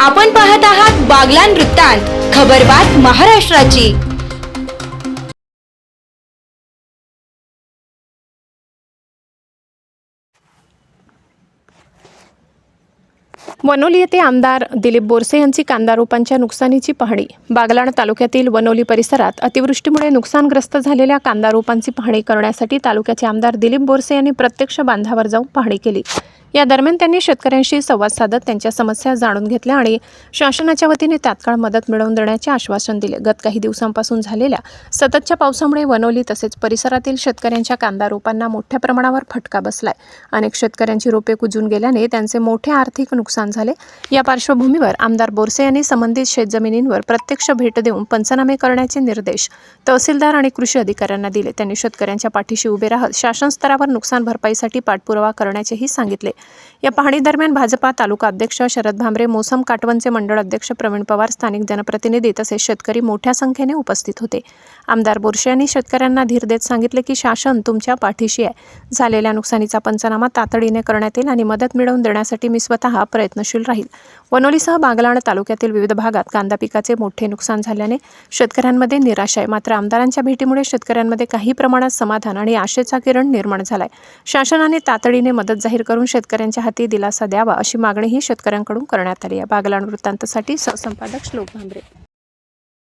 आपण पाहत आहात बागलान वृत्तांत खबरबात महाराष्ट्राची. वनोली येथे आमदार दिलीप बोरसे यांची कांदा रोपांच्या नुकसानीची पाहणी. बागलाण तालुक्यातील वनोली परिसरात अतिवृष्टीमुळे नुकसानग्रस्त झालेल्या कांदा रोपांची पाहणी करण्यासाठी तालुक्याचे आमदार दिलीप बोरसे यांनी प्रत्यक्ष बांधावर जाऊन पाहणी केली. या दरम्यान त्यांनी शेतकऱ्यांशी संवाद साधत त्यांच्या समस्या जाणून घेतल्या आणि शासनाच्या वतीने तात्काळ मदत मिळवून देण्याचे आश्वासन दिले. गत काही दिवसांपासून झालेल्या सततच्या पावसामुळे वनोली तसेच परिसरातील शेतकऱ्यांच्या कांदा रोपांना मोठ्या प्रमाणावर फटका बसलाय. अनेक शेतकऱ्यांची रोपे कुजून गेल्याने त्यांचे मोठे आर्थिक नुकसान झाले. या पार्श्वभूमीवर आमदार बोरसे यांनी संबंधित शेतजमिनींवर प्रत्यक्ष भेट देऊन पंचनामे करण्याचे निर्देश तहसीलदार आणि कृषी अधिकाऱ्यांना दिले. त्यांनी शेतकऱ्यांच्या पाठीशी उभे राहत शासन स्तरावर नुकसान भरपाईसाठी पाठपुरावा करण्याचेही सांगितले. या पाहणी दरम्यान भाजपा तालुका अध्यक्ष शरद भांबरे मोसम काटवनचे मंडळ अध्यक्ष प्रवीण पवार स्थानिक जनप्रतिनिधी तसेच शेतकरी मोठ्या संख्येने उपस्थित होते. आमदार बोरशे यांनी शेतकऱ्यांना धीर देत सांगितले की शासन तुमच्या पाठीशी आहे. झालेल्या नुकसानीचा पंचनामा तातडीने करण्यात येईल आणि मदत मिळवून देण्यासाठी मी स्वतः प्रयत्नशील राहील. वनोलीसह बागलाण तालुक्यातील विविध भागात कांदा पिकाचे मोठे नुकसान झाल्याने शेतकऱ्यांमध्ये निराशा आहे. मात्र आमदारांच्या भेटीमुळे शेतकऱ्यांमध्ये काही प्रमाणात समाधान आणि आशेचा किरण निर्माण झालाय. शासनाने तातडीने मदत जाहीर करून शेतकरी शेतकऱ्यांच्या हाती दिलासा द्यावा अशी मागणीही शेतकऱ्यांकडून करण्यात आली आहे. बागलाण वृत्तांतसाठी सहसंपादक श्लोक भांबरे.